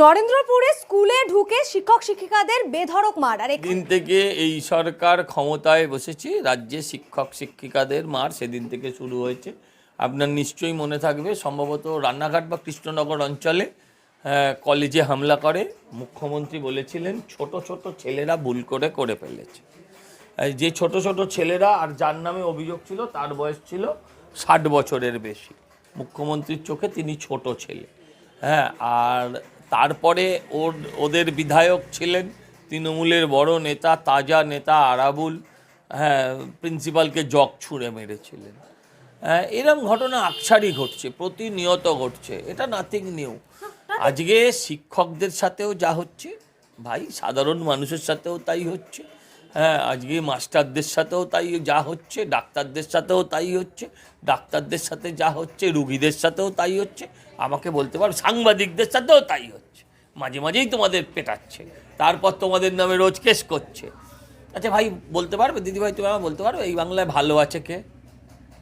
নরেন্দ্রপুরে স্কুলে ঢুকে শিক্ষক শিক্ষিকাদের বেধড়ক মার। আর দিন থেকে এই সরকার ক্ষমতায় বসেছে, রাজ্যে শিক্ষক শিক্ষিকাদের মার সেদিন থেকে শুরু হয়েছে। আপনার নিশ্চয়ই মনে থাকবে, সম্ভবত রান্নাঘাট বা কৃষ্ণনগর অঞ্চলে কলেজে হামলা করে। মুখ্যমন্ত্রী বলেছিলেন, ছোট ছোট ছেলেরা ভুল করে করে ফেলেছে। যে ছোট ছোট ছেলেরা, আর যার নামে অভিযোগ ছিল, তার বয়স ছিল ষাট বছরের বেশি। মুখ্যমন্ত্রীর চোখে তিনি ছোট ছেলে। হ্যাঁ আর তারপরে ওর, ওদের বিধায়ক ছিলেন তৃণমূলের বড় নেতা, তাজা নেতা আরাবুল হ্যাঁ প্রিন্সিপালকে জগ ছুঁড়ে মেরেছিলেন। হ্যাঁ এরম ঘটনা আকসারই ঘটছে, প্রতিনিয়ত ঘটছে, এটা নাথিং নিউ আজকে শিক্ষকদের সাথেও যা হচ্ছে, ভাই, সাধারণ মানুষের সাথেও তাই হচ্ছে। হ্যাঁ আজকে মাস্টারদের সাথেও তাই যা হচ্ছে, ডাক্তারদের সাথেও তাই হচ্ছে, ডাক্তারদের সাথে যা হচ্ছে, রুগীদের সাথেও তাই হচ্ছে। আমাকে বলতে পারো সাংবাদিকদের সাথেও তাই হচ্ছে। মাঝে মাঝেই তোমাদের পেটাচ্ছে তারপর তোমাদের নামে রোজ কেস করছে। আচ্ছা ভাই বলতে পারবে? দিদিভাই তুমি আমার বলতে পারবে এই বাংলায় ভালো আছে কে?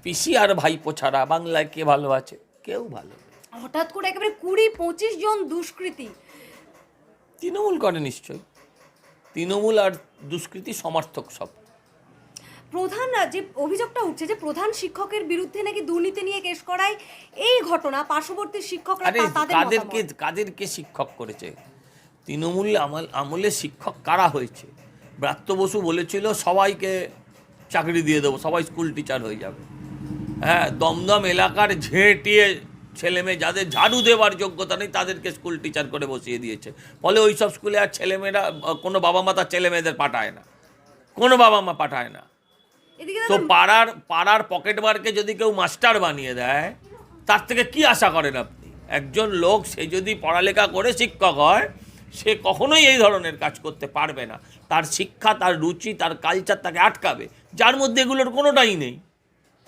পিসি আর ভাইপো ছাড়া বাংলায় কে ভালো আছে? কেউ ভালো হঠাৎ করে একেবারে কুড়ি পঁচিশ জন দুষ্কৃতী। তৃণমূল করে নিশ্চয়ই। তৃণমূল আর দুষ্কৃতি সমর্থক সব। প্রধান যে অভিযোগটা উঠছে যে প্রধান শিক্ষকের বিরুদ্ধে নাকি দুর্নীতি নিয়ে কেস করায়। এই ঘটনা পার্শ্ববর্তী শিক্ষকরা আরে তা- তাদের কাদেরকে শিক্ষক করেছে? তৃণমূল আমল আমলে শিক্ষক কারা হয়েছে? ব্রাত্য বসু বলেছিল সবাইকে চাকরি দিয়ে দেবো সবাই স্কুল টিচার হয়ে যাবে। হ্যাঁ দমদম এলাকার ঝেঁটিয়ে ছেলে মেয়ে যাদের ঝাড়ু দেওয়ার যোগ্যতা নেই তাদেরকে স্কুল টিচার করে বসিয়ে দিয়েছে। ফলে ওই সব স্কুলে আর ছেলেমেয়েরা কোনো বাবা মা তার ছেলে মেয়েদের পাঠায় না। কোনো বাবা মা পাঠায় না। তো পাড়ার পাড়ার পকেট মারকে যদি কেউ মাস্টার বানিয়ে দেয় তার থেকে কি আশা করেন আপনি? একজন লোক সে যদি পড়ালেখা করে শিক্ষক হয় সে কখনোই এই ধরনের কাজ করতে পারবে না। তার শিক্ষা তার রুচি তার কালচার তাকে আটকাবে। যার মধ্যে এগুলোর কোনোটাই নেই।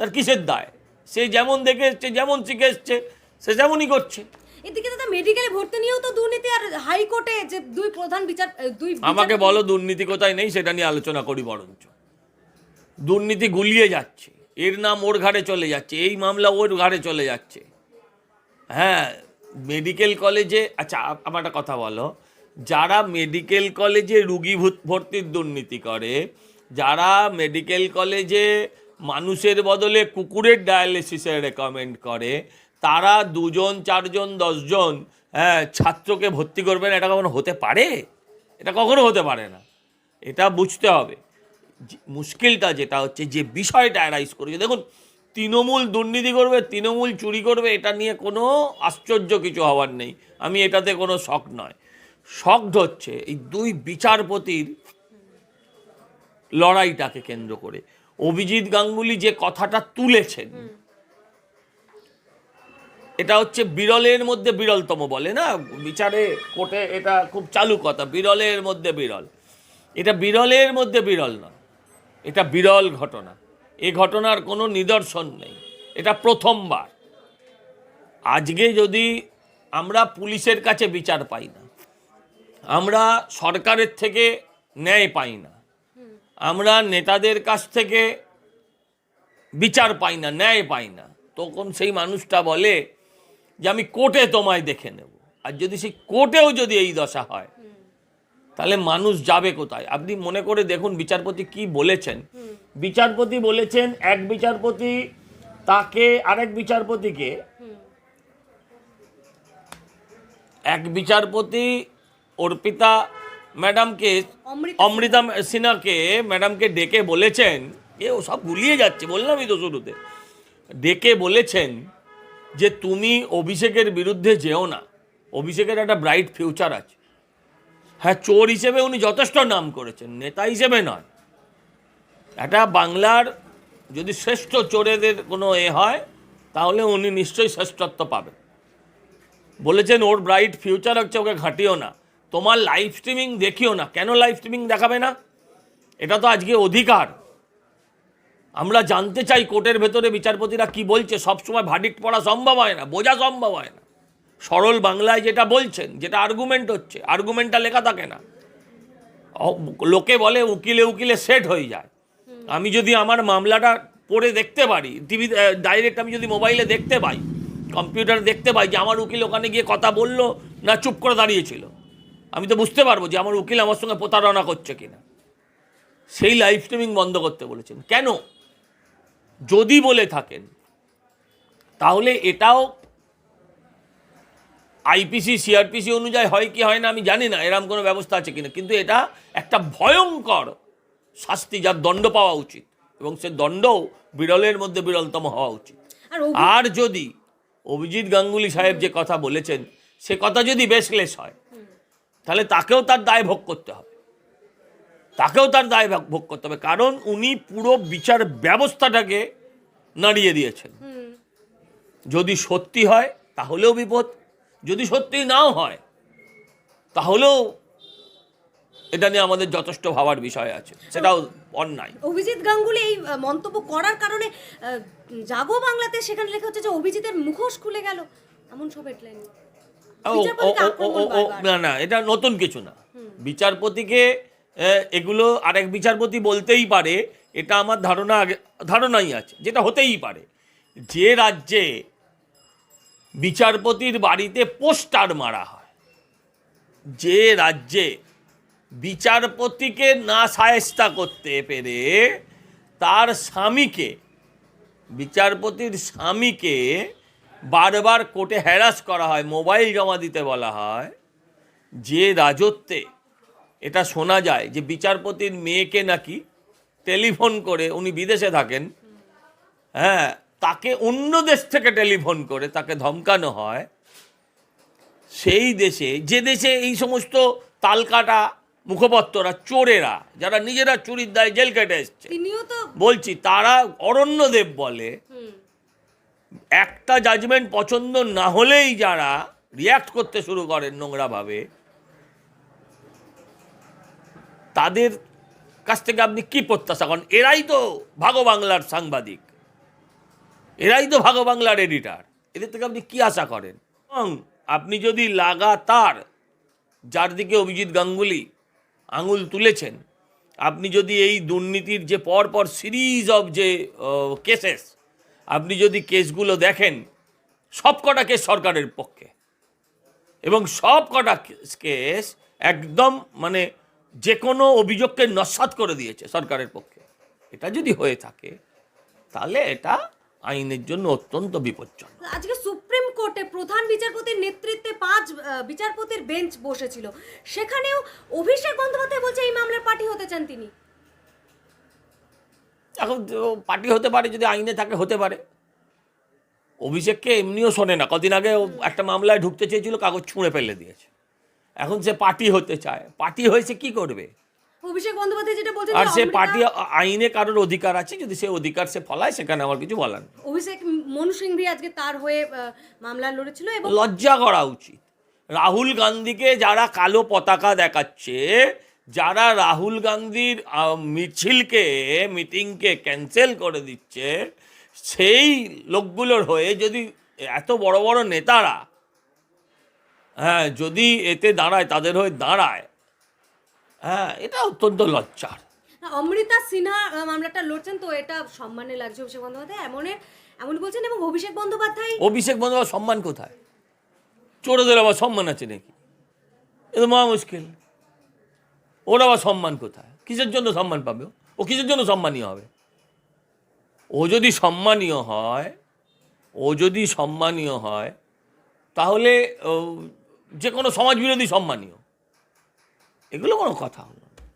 তার কিসের দায়? সে যেমন দেখে এসছে যেমন শিখে এসছে সে যেমনই করছে। এদিকে দাদা মেডিকেলে ভর্তি নিয়েও তো দুর্নীতি আর হাইকোর্টে যে দুই প্রধান বিচার দুই আমাকে বলো দুর্নীতি কোথায় নেই সেটা নিয়ে আলোচনা করি বরঞ্চ। দুর্নীতি গুলিয়ে যাচ্ছে। এর নাম ওর ঘাড়ে চলে যাচ্ছে, এই মামলা ওর ঘাড়ে চলে যাচ্ছে। হ্যাঁ মেডিকেল কলেজে আচ্ছা আমার একটা কথা বলো। যারা মেডিকেল কলেজে রুগী ভর্তির দুর্নীতি করে, যারা মেডিকেল কলেজে মানুষের বদলে কুকুরের ডায়ালিসিসের রেকমেন্ড করে, তারা দুজন, চারজন, দশজন হ্যাঁ ছাত্রকে ভর্তি করবেন এটা কখনো হতে পারে? এটা কখনো হতে পারে না। এটা বুঝতে হবে। মুশকিলটা যেটা হচ্ছে যে বিষয়টা অ্যারাইজ করেছে। দেখুন তৃণমূল দুর্নীতি করবে তৃণমূল চুরি করবে এটা নিয়ে কোনো আশ্চর্য কিছু হওয়ার নেই। আমি এটাতে কোনো শখ নয়। শখ হচ্ছে এই দুই বিচারপতির লড়াইটাকে কেন্দ্র করে। অভিজিৎ গাঙ্গুলি যে কথাটা তুলেছেন এটা হচ্ছে বিরলের মধ্যে বিরলতম বলে না? বিচারে কোর্টে এটা খুব চালু কথা বিরলের মধ্যে বিরল। এটা বিরলের মধ্যে বিরল নয়। এটা বিরল ঘটনা। এ ঘটনার কোনো নিদর্শন নেই। এটা প্রথমবার। আজকে যদি আমরা পুলিশের কাছে বিচার পাই না, আমরা সরকারের থেকে ন্যায় পাই না, আমরা নেতাদের কাছ থেকে বিচার পাই না, ন্যায় পাই না, তখন সেই মানুষটা বলে যে, আমি কোর্টে তোমায় দেখে নেব। আর যদি সেই কোর্টেও যদি এই দশা হয় তাহলে মানুষ যাবে কোথায়? আপনি মনে করে দেখুন বিচারপতি কি বলেছেন। বিচারপতি বলেছেন এক বিচারপতি তাকে আরেক বিচারপতিকে এক বিচারপতি অর্পিতা ম্যাডামকে অমৃতা সিনহাকে ম্যাডামকে ডেকে বলেছেন। এ ও সব গুলিয়ে যাচ্ছে বললামই তো শুরুতে। ডেকে বলেছেন যে তুমি অভিষেকের বিরুদ্ধে যেও না। অভিষেকের একটা ব্রাইট ফিউচার আছে। হ্যাঁ চোর হিসেবে উনি যথেষ্ট নাম করেছেন, নেতা হিসেবে নয়। একটা বাংলার যদি শ্রেষ্ঠ চোরেদের কোনো এ হয়, তাহলে উনি নিশ্চয়ই শ্রেষ্ঠত্ব পাবেন। বলেছেন, ওর ব্রাইট ফিউচার হচ্ছে ওকে ঘাটিও না। তোমার লাইভ স্ট্রিমিং দেখিও না। কেন লাইভ স্ট্রিমিং দেখাবে না? এটা তো আজকে অধিকার। আমরা জানতে চাই কোর্টের ভেতরে বিচারপতিরা কি বলছে। সবসময় ভার্ডিক্ট পড়া সম্ভব হয় না, বোঝা সম্ভব হয় না। সরল বাংলায় যেটা বলছেন, যেটা আর্গুমেন্ট হচ্ছে আর্গুমেন্টটা লেখা থাকে না। লোকে বলে উকিলে উকিলে সেট হয়ে যায়। আমি যদি আমার মামলাটা পড়ে দেখতে পারি টিভি ডাইরেক্ট আমি যদি মোবাইলে দেখতে পাই কম্পিউটারে দেখতে পাই যে আমার উকিল ওখানে গিয়ে কথা বলল না চুপ করে দাঁড়িয়েছিল। আমি তো বুঝতে পারব যে আমার উকিল আমার সঙ্গে প্রতারণা করছে কিনা। সেই লাইভ স্ট্রিমিং বন্ধ করতে বলেছেন। কেন? যদি বলে থাকেন, তাহলে এটাও আইপিসি সিআরপিসি অনুযায়ী হয় কি হয় না আমি জানি না এরকম কোনো ব্যবস্থা আছে কিনা। কিন্তু এটা একটা ভয়ঙ্কর শাস্তি যার দণ্ড পাওয়া উচিত এবং সে দণ্ডও বিরলের মধ্যে বিরলতম হওয়া উচিত। আর যদি অভিজিৎ গাঙ্গুলি সাহেব যে কথা বলেছেন সে কথা যদি বেশলেস হয় তাহলে তাকেও তার দায় ভোগ করতে হবে। তাকেও তার দায় ভোগ- ভোগ করতে হবে। কারণ উনি পুরো বিচার ব্যবস্থাটাকে নাড়িয়ে দিয়েছেন। যদি সত্যি হয় তাহলেও বিপদ। যদি সত্যি নাও হয় তাহলেও এটা নিয়ে আমাদের যথেষ্ট ভাবার বিষয় আছে। সেটাও অন্যায়। অভিজিৎ গাঙ্গুলি এই মন্তব্য করার কারণে জাগো বাংলাতে সেখানে লেখা হচ্ছে যে অভিজিতের মুখোশ খুলে গেল। এমন সব হেডলাইন না না এটা নতুন কিছু না। বিচারপতিকে এগুলো আরেক বিচারপতি বলতেই পারে এটা আমার ধারণা আগে ধারণাই আছে যেটা হতেই পারে। যে রাজ্যে বিচারপতির বাড়িতে পোস্টার মারা হয়। যে রাজ্যে বিচারপতিকে না সায়স্তা করতে পেরে তার স্বামীকে, বিচারপতির স্বামীকে বারবার কোর্টে হ্যারাস করা হয়, মোবাইল জমা দিতে বলা হয়, যে রাজত্বে এটা শোনা যায় যে বিচারপতির মেয়েকে নাকি টেলিফোন করে উনি বিদেশে থাকেন হ্যাঁ তাকে অন্য দেশ থেকে টেলিফোন করে তাকে ধমকানো হয় সেই দেশে যে দেশে এই সমস্ত তালকাটা মুখপত্ররা চোরেরা যারা নিজেরা চুরির দায় জেল কেটে এসছে বলছি তারা অরণ্যদেব বলে একটা জাজমেন্ট পছন্দ না হলেই যারা রিয়াক্ট করতে শুরু করেন নোংরাভাবে তাদের কাছ থেকে আপনি কি প্রত্যাশা করেন? এরাই তো ভাগো বাংলার সাংবাদিক। এরাই তো ভাগ বাংলার এডিটার এদের থেকে আপনি কী আশা করেন? এবং আপনি যদি লাগাতার যার দিকে অভিজিৎ গাঙ্গুলি আঙুল তুলেছেন, আপনি যদি এই দুর্নীতির যে পরপর সিরিজ অফ যে কেসেস আপনি যদি কেসগুলো দেখেন সব কটা কেস সরকারের পক্ষে। এবং সব কটা কেস একদম মানে যে কোনো অভিযোগকে নস্বাত করে দিয়েছে সরকারের পক্ষে। এটা যদি হয়ে থাকে, তাহলে এটা আইনের জন্য অত্যন্ত বিপজ্জনক। আজকে সুপ্রিম কোর্টে প্রধান বিচারপতির নেতৃত্বে পাঁচ বিচারপতির বেঞ্চ বসেছিল। সেখানেও অভিষেক বন্দ্যোপাধ্যায় বলছে এই মামলার পার্টি হতে চান তিনি। এখন পার্টি হতে পারে যদি আইনে থাকে হতে পারে। অভিষেককে এমনিও শোনে না। কদিন আগে একটা মামলায় ঢুকতে চেয়েছিল কাগজ ছুঁড়ে ফেলে দিয়েছে। এখন সে পার্টি হতে চায়। পার্টি হয়েছে কি করবে? অভিষেক বন্দ্যোপাধ্যায় যেটা বলছেন আর সে পার্টি আইনে কারোর অধিকার আছে? যদি সে অধিকার সে ফলায় সেখানে আমার কিছু বলার নেই। অভিষেক মনু সিংভি আজকে তার হয়ে মামলা লড়েছিল এবং লজ্জা করা উচিত। রাহুল গান্ধীকে যারা কালো পতাকা দেখাচ্ছে যারা রাহুল গান্ধীর মিছিলকে মিটিংকে ক্যান্সেল করে দিচ্ছে সেই লোকগুলোর হয়ে যদি এত বড় বড় নেতারা হ্যাঁ যদি এতে দাঁড়ায় তাদের হয়ে দাঁড়ায় হ্যাঁ এটা অত্যন্ত লজ্জার। অমৃতা সিনহা মামলাটা লড়ছেন তো এটা সম্মানে লাগছে অভিষেক বন্দ্যোপাধ্যায়। এমনের এমন বলছেন এবং অভিষেক বন্দ্যোপাধ্যায় অভিষেক বন্দ্যোপাধ্যায় সম্মান কোথায়? চোরদের আবার সম্মান আছে নাকি? এ তো মহা মুশকিল। ওর আবার সম্মান কোথায়? কিসের জন্য সম্মান পাবে ও? কিসের জন্য সম্মানীয় হবে? ও যদি সম্মানীয় হয় ও যদি সম্মানীয় হয় তাহলে যে কোনো সমাজ বিরোধী সম্মানীয়। এগুলো কোনো কথা হলো